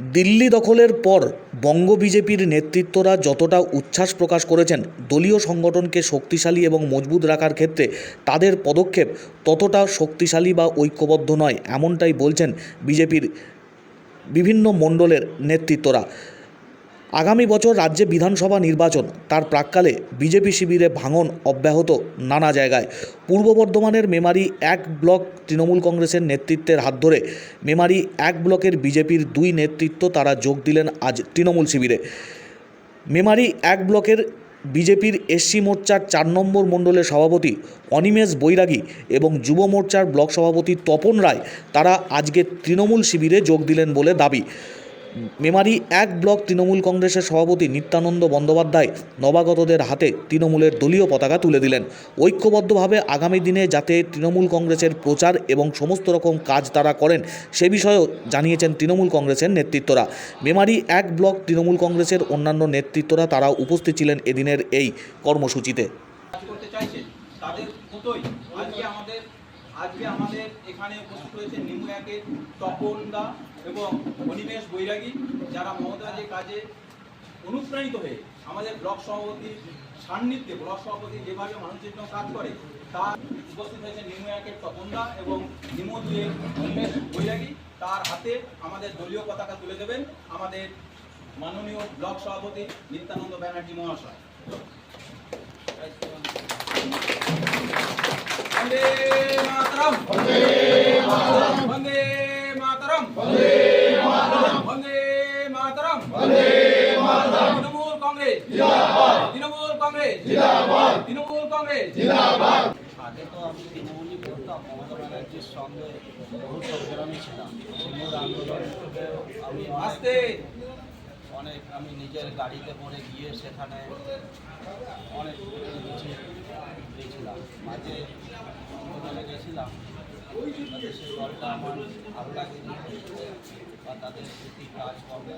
দিল্লি দখলের পর বঙ্গ বিজেপির নেতৃত্বরা যতটা উচ্ছ্বাস প্রকাশ করেছেন, দলীয় সংগঠনকে শক্তিশালী এবং মজবুত রাখার ক্ষেত্রে তাদের পদক্ষেপ ততটা শক্তিশালী বা ঐক্যবদ্ধ নয়, এমনটাই বলছেন বিজেপির বিভিন্ন মণ্ডলের নেতৃত্বরা। আগামী বছর রাজ্যে বিধানসভা নির্বাচন। তার প্রাককালে বিজেপি শিবিরে ভাঙন অব্যাহত নানা জায়গায়। পূর্ব বর্ধমানের মেমারি এক ব্লক তৃণমূল কংগ্রেসের নেতৃত্বের হাত ধরে মেমারি এক ব্লকের বিজেপির দুই নেতৃত্ব তারা যোগ দিলেন আজ তৃণমূল শিবিরে। মেমারি এক ব্লকের বিজেপির এসসি মোর্চার চার নম্বর মণ্ডলের সভাপতি অনিমেষ বৈরাগী এবং যুব মোর্চার ব্লক সভাপতি তপন রায় তারা আজকে তৃণমূল শিবিরে যোগ দিলেন বলে দাবি। মেমারি এক ব্লক তৃণমূল কংগ্রেসের সভাপতি নিত্যানন্দ বন্দ্যোপাধ্যায় নবাগতদের হাতে তৃণমূলের দলীয় পতাকা তুলে দিলেন। ঐক্যবদ্ধভাবে আগামী দিনে যাতে তৃণমূল কংগ্রেসের প্রচার এবং সমস্ত রকম কাজ তারা করেন, সে বিষয়েও জানিয়েছেন তৃণমূল কংগ্রেসের নেতৃত্বরা। মেমারি এক ব্লক তৃণমূল কংগ্রেসের অন্যান্য নেতৃত্বরা তারা উপস্থিত ছিলেন এদিনের এই কর্মসূচিতে। তাদের আজকে আমাদের আজকে আমাদের এখানে উপস্থিত হয়েছে নিমু একের তপন দা এবং অনিমেষ বৈরাগী, যারা মমতাজের কাজে অনুপ্রাণিত হয়ে আমাদের ব্লক সভাপতির সান্নিধ্যে, ব্লক সভাপতি যেভাবে মানুষের জন্য কাজ করে, তার উপস্থিত হয়েছে নিমু একের তপন দা এবং নিমু দুয়ের অনিমেষ বৈরাগী। তার হাতে আমাদের দলীয় পতাকা তুলে দেবেন আমাদের মাননীয় ব্লক সভাপতি নিত্যানন্দ ব্যানার্জি মহাশয়। মাতরম। বন্দে মাতরম। বন্দে মাতরম। বন্দে মাতরম। বন্দে মাতরম। বন্দে মাতরম। তৃণমূল কংগ্রেস। জিন্দাবাদ। তৃণমূল কংগ্রেস। জিন্দাবাদ। তৃণমূল কংগ্রেস। জিন্দাবাদ। আগে তো আমি তৃণমূলই করতাম মমতা ব্যানার্জির সঙ্গে বহু সংগ্রামী ছিলাম। তৃণমূল আন্দোলন আমি আসতে। অনেক আমি নিজের গাড়িতে করে গিয়ে সেখানে অনেক মিছিল দিয়েছিলাম মাঝে তাতে আমার ভালো লাগেনি বা তাদের প্রতি কাজ করবে।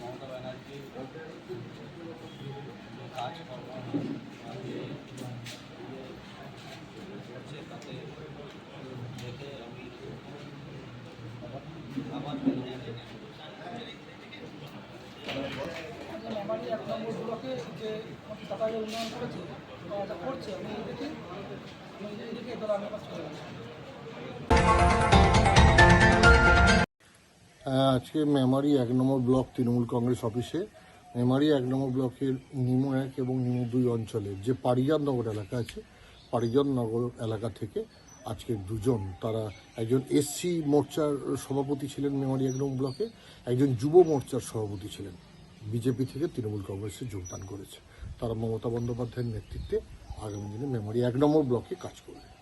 মমতা ব্যানার্জি কাজ আমি করছে তাতে দেখে আমি আমার আমাদের এক যে উন্নয়ন করেছে এটা করছে আমি দেখি আমি আমি হ্যাঁ, আজকে মেমারি এক নম্বর ব্লক তৃণমূল কংগ্রেস অফিসে মেমারি এক নম্বর ব্লকের নিমু এক এবং নিমু দুই অঞ্চলের যে পারিজাত নগর এলাকা আছে পারিজাত নগর এলাকা থেকে আজকে দুজন তারা একজন এসসি মোর্চার সভাপতি ছিলেন মেমারি এক নম্বর ব্লকে একজন যুব মোর্চার সভাপতি ছিলেন। বিজেপি থেকে তৃণমূল কংগ্রেসে যোগদান করেছে। তারা মমতা বন্দ্যোপাধ্যায়ের নেতৃত্বে আগামী দিনে মেমোরি এক নম্বর ব্লকে কাজ করবে।